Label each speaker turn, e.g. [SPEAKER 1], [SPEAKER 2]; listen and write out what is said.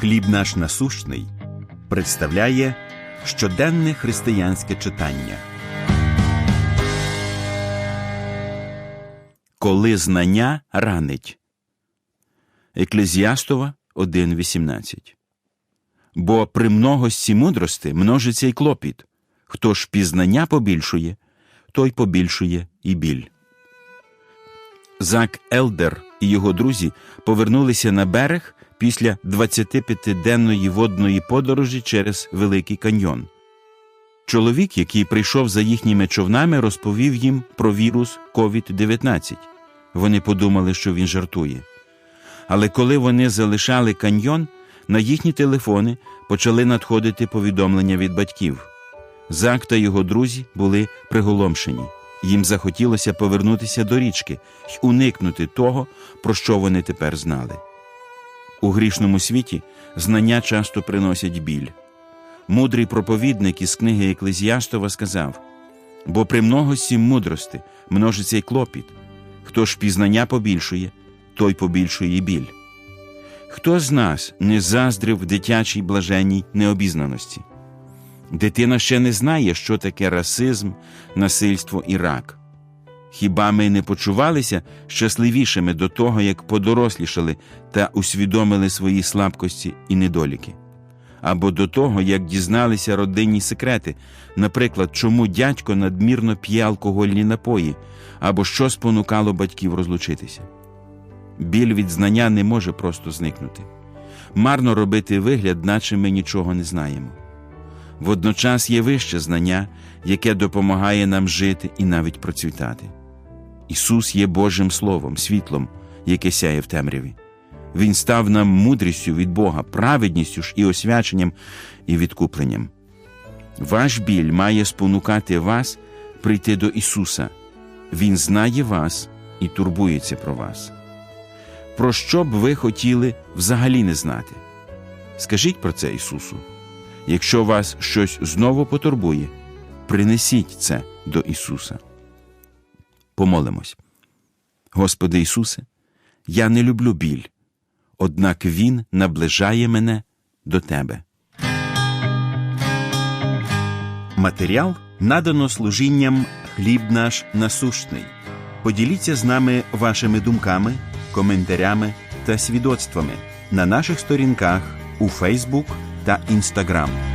[SPEAKER 1] Хліб наш насущний представляє щоденне християнське читання. Коли знання ранить. Еклезіастова 1.18 Бо при многості мудрости множиться й клопіт. Хто ж пізнання побільшує, той побільшує і біль. Зак Елдер і його друзі повернулися на берег після 25-денної водної подорожі через Великий каньйон. Чоловік, який прийшов за їхніми човнами, розповів їм про вірус COVID-19. Вони подумали, що він жартує. Але коли вони залишали каньйон, на їхні телефони почали надходити повідомлення від батьків. Зак та його друзі були приголомшені. Їм захотілося повернутися до річки й уникнути того, про що вони тепер знали. У грішному світі знання часто приносять біль. Мудрий проповідник із книги Еклезіастова сказав: бо при многості мудрости множиться й клопіт. Хто ж пізнання побільшує, той побільшує біль. Хто з нас не заздрив дитячій блаженній необізнаності? Дитина ще не знає, що таке расизм, насильство і рак. Хіба ми не почувалися щасливішими до того, як подорослішали та усвідомили свої слабкості і недоліки? Або до того, як дізналися родинні секрети, наприклад, чому дядько надмірно п'є алкогольні напої, або що спонукало батьків розлучитися? Біль від знання не може просто зникнути. Марно робити вигляд, наче ми нічого не знаємо. Водночас є вище знання, яке допомагає нам жити і навіть процвітати. Ісус є Божим Словом, світлом, яке сяє в темряві. Він став нам мудрістю від Бога, праведністю ж і освяченням і відкупленням. Ваш біль має спонукати вас прийти до Ісуса. Він знає вас і турбується про вас. Про що б ви хотіли взагалі не знати? Скажіть про це Ісусу. Якщо вас щось знову потурбує, принесіть це до Ісуса. Помолимось. Господи Ісусе, я не люблю біль, однак Він наближає мене до Тебе. Матеріал надано служінням хліб наш насущний. Поділіться з нами вашими думками, коментарями та свідоцтвами на наших сторінках у Фейсбук та Інстаграм.